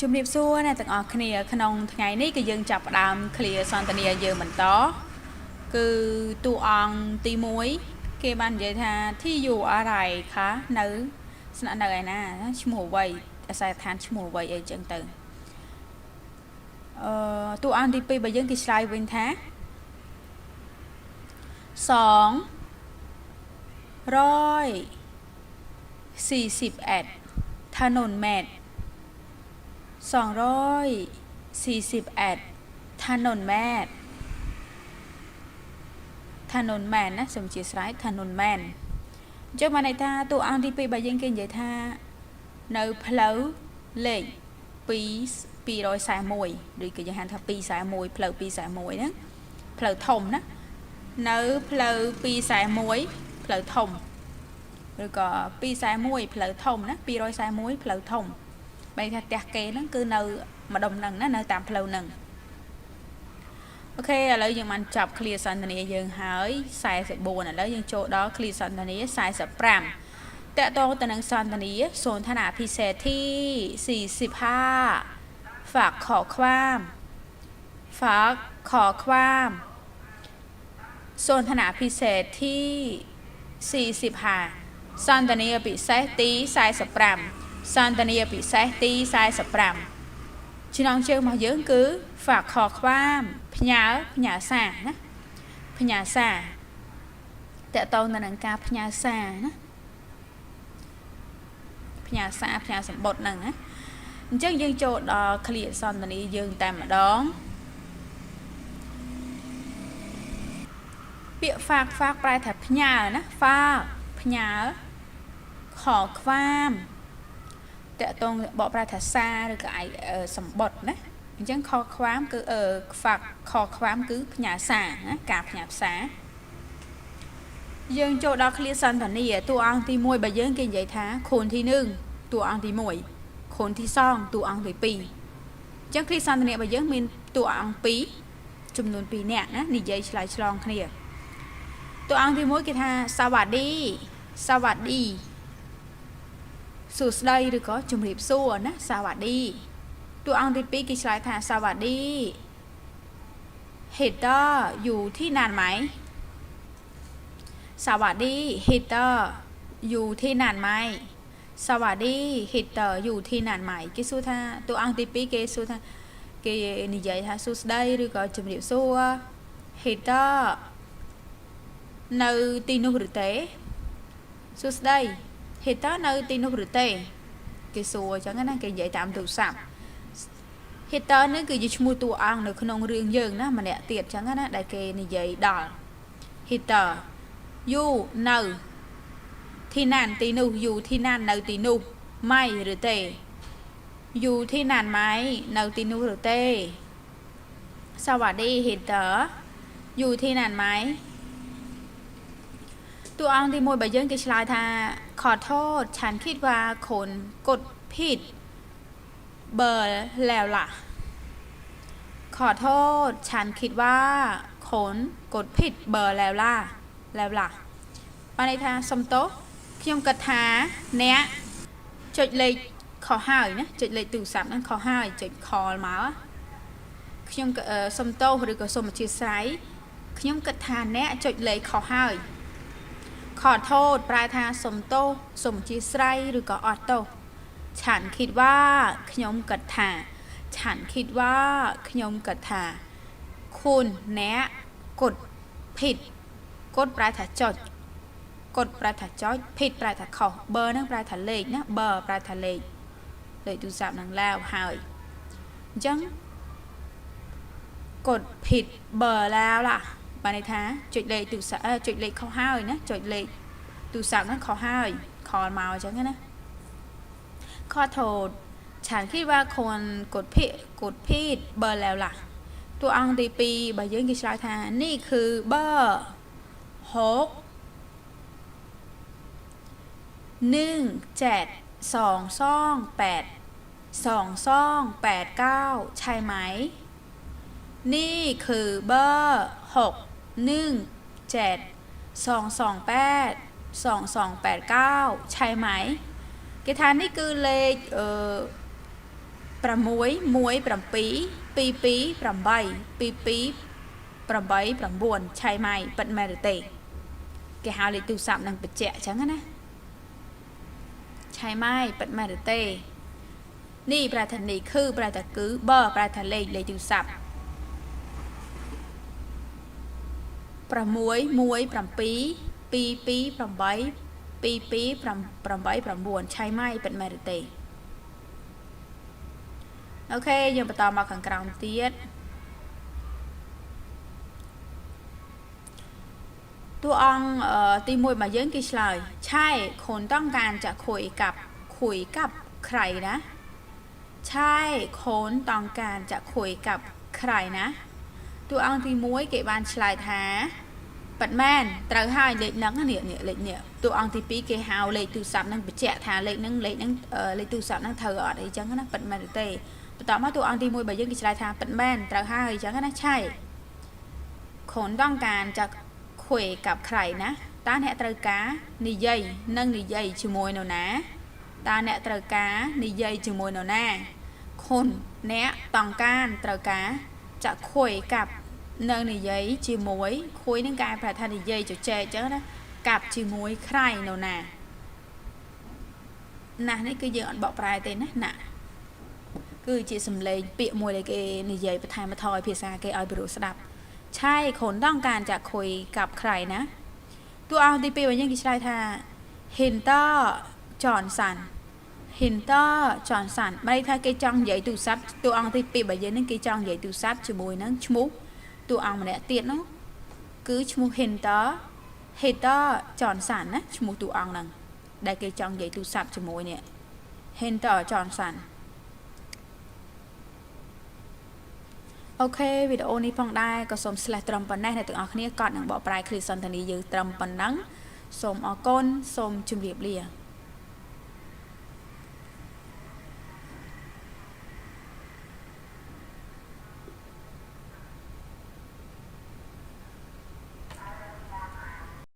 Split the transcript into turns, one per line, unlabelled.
ជំរាបសួរអ្នកទាំងអស់គ្នាក្នុងថ្ងៃនេះគឺយើងចាប់ផ្ដើមឃ្លាសន្ទនាយើងបន្តគឺតួអង្គទី1គេបាននិយាយថា T you are right ค่ะនៅស្នាក់នៅឯណាឈ្មោះអ្វីអាសយដ្ឋានឈ្មោះអ្វីអីចឹងទៅអឺតួអង្គទី2របស់យើងគេឆ្លើយវិញថា2 141ថននម៉ែត្រ 241ถนนแมทถนนแมนណាសូមអធិស្ឋានถนนแมนអញ្ចឹងបានន័យថាតួអង្គទី2បើយើងគេនិយាយថានៅផ្លូវលេខ2 241ឬក៏យើងហៅថា241ផ្លូវ241ហ្នឹងផ្លូវធំណានៅផ្លូវ241ផ្លូវធំឬក៏241ផ្លូវធំណា241ផ្លូវធំ បែរថាផ្ទះគេហ្នឹងគឺនៅម្ដុំហ្នឹងណានៅតាមផ្លូវហ្នឹងអូខេឥឡូវយើងបានចាប់ clear សន្ទនាយើងហើយ44ឥឡូវយើងចូលដល់ clear សន្ទនា45តកតងទៅនឹងសន្ទនាសូនឋានៈពិសេសទី45ฝากขอความฝากขอความសូនឋានៈពិសេសទី45សន្ទនាពិសេសទី45 សន្ទនាពិសេសទី45ឆ្នាំជើងរបស់យើងគឺ Fa ខខ្វាមផ្ញើផ្ញើសាណាផ្ញើសាតកតងទៅនឹងការផ្ញើសាណាផ្ញើសាផ្ញើសម្បត្តិហ្នឹងណាអញ្ចឹងយើងចូលដល់ឃ្លាសន្ទនាយើងតែម្ដងពាក្យ Fa ខ្វាកប្រែថាផ្ញើណា Fa ផ្ញើខខ្វាម តកតងបកប្រែថាសារឬក៏ឯសម្បត្តិណាអញ្ចឹងខខ្វាមគឺអឺខ្វាក់ខខ្វាមគឺផ្ញើសារណាការផ្ញើសារយើងចូលដល់ឃ្លាសន្តានាតួអង្គទី1បើយើងគេនិយាយថាខូនទី1តួអង្គទី1ខូនទី2តួអង្គទី2អញ្ចឹងឃ្លាសន្តានារបស់យើងមានតួអង្គ2ចំនួន2នាក់ណានិយាយឆ្លើយឆ្លងគ្នាតួអង្គទី1គេថាសាវ៉ាឌីសាវ៉ាឌី តីសវស្តីសួស្តីឬក៏ជំរាបសួរណាសាវ៉ាឌីតួអង្គទី2គេឆ្លើយថាសាវ៉ាឌី hater อยู่ที่นานไหมสวัสดี hater อยู่ที่นานไหมสวัสดี hater อยู่ที่นานไหมគេសួរថាតួអង្គទី2គេសួរថាគេនិយាយថាសួស្តីឬក៏ជំរាបសួរ hater នៅទីនោះឬទេសួស្តី hater នៅទីនោះឬទេគេសួរអញ្ចឹងណាគេនិយាយតាមទូរស័ព្ទ hater នេះគឺជាឈ្មោះតួអង្គនៅក្នុងរឿងយើងណាម្នាក់ទៀតអញ្ចឹងណាដែលគេនិយាយដល់ hater យូនៅទីណានទីនោះយូទីណាននៅទីនោះម៉ៃឬទេយូទីណានម៉ៃនៅទីនោះឬទេសวัสดี hater យូទីណានម៉ៃតួអង្គទី1បើយើងគេឆ្លើយថា ขอโทษฉันคิดว่าคนกดผิดเบอร์แล้วล่ะ ขอโทษฉันคิดว่าคนกดผิดเบอร์แล้วล่ะแล้วล่ะបានន័យថាសុំទោសខ្ញុំគិតថាអ្នកចុចលេខខុសហើយណាចុចលេខទូរស័ព្ទហ្នឹងខុសហើយចុច call មកខ្ញុំសុំទោសឬក៏សូមអធិស្ឋានខ្ញុំគិតថាអ្នកចុចលេខខុសហើយ ขอโทษปลายทางสมโตสมจีไรหรือก็ออโตฉันคิดว่าขยมกัดถาฉันคิดว่าขยมกัดถาคุณแนะกดผิด กดปลายทางจด กดปลายทางจดผิดปลายทาเขาเบอร์นั่งปลายทางเลขนะเบอร์ปลายทางเลขเลยดูสามนังแล้วหายจังกดผิดเบอร์แล้วล่ะ បានន័យថាចុចលេខទូរស័ព្ទចុចលេខខុសហើយណាចុចលេខទូរស័ព្ទហ្នឹងខុសហើយខលមកអញ្ចឹងណាខอโทษฉันคิดว่าคนกดผิดกดผิดเบอร์แล้วล่ะតួអង្គទី2បើយើងគេឆ្លើយថានេះគឺเบอร์6 1 7 2 2 8 2 2 8 9ใช่ไหมนี่คือเบอร์6หนึ่งเจ็ดสองสองแปดสองสองแปดเก้าใช่ไหม គេថានេះគឺលេខអឺ6 1 7 22 8 9ឆៃម៉ៃប៉ិតមែនឬទេ គេហៅលេខទូរស័ព្ទនឹងបញ្ជាក់អញ្ចឹងណាឆៃម៉ៃប៉ិតមែនឬទេ នេះប្រែថានេះគឺប្រែថាគឺបើប្រែថាលេខលេខទូរស័ព្ទ 6 1 7 22 2289ឆៃម៉ៃប៉ិតមែនឬទេអូខេយើងបន្តមកខាងក្រោមទៀតតួអង្គអឺទី1របស់យើងគេឆ្លើយឆៃខូនต้องการจะคุยกับคุยกับใครนะឆៃខូនต้องการจะคุยกับใครนะ តួអង្គទី1គេបានឆ្លើយថាប៉ុន្មានត្រូវហើយលេខហ្នឹងនេះនេះលេខនេះតួអង្គទី2គេហៅលេខទូរស័ព្ទហ្នឹងបញ្ជាក់ថាលេខហ្នឹងលេខហ្នឹងលេខទូរស័ព្ទហ្នឹងត្រូវអត់អីចឹងណាប៉ុន្មានទេបន្តមកតួអង្គទី1បើយើងគេឆ្លើយថាប៉ុន្មានត្រូវហើយចឹងណាឆៃខូនដងការចាក់ខ្វេកັບក្រៃណាតើអ្នកត្រូវការនិយាយនិងនិយាយជាមួយនរណាតើអ្នកត្រូវការនិយាយជាមួយនរណាខុនអ្នកតង្ការត្រូវការ จะคุยกับเนินนิยัยจีมวยคุยนั่งกายประธานนิยัยจะเจเจ้านะกับจีมวยใครเนาะนะนะนี่คือเยอะบอกปลายเต็นนะนะคือจีสำเร็จเปี่ยมวยเลยเกนิยัยประธานมาทอยเพียซาเกออยบรูสดับ ใช่คนต้องการจะคุยกับใครนะ ตัวเอาตีปีวันยังกิชไลท่าเห็นเตอจอห์นสัน Hinter Johnson បែរថាគេចង់និយាយទូរស័ព្ទតួអង្គទី2របស់យើងនឹងគេចង់និយាយទូរស័ព្ទជាមួយនឹងឈ្មោះតួអង្គម្នាក់ទៀតនោះគឺឈ្មោះ Hinter Hinter Johnson ណាឈ្មោះតួអង្គហ្នឹងដែលគេចង់និយាយទូរស័ព្ទជាមួយនេះ Hinter Johnson អូខេវីដេអូនេះផងដែរក៏សូម slash ត្រឹមប៉ុណ្ណេះអ្នកទាំងអស់គ្នាកត់នឹងបកប្រែគ្រាសន្តានីយើងត្រឹមប៉ុណ្ណឹងសូមអរគុណសូមជម្រាបលា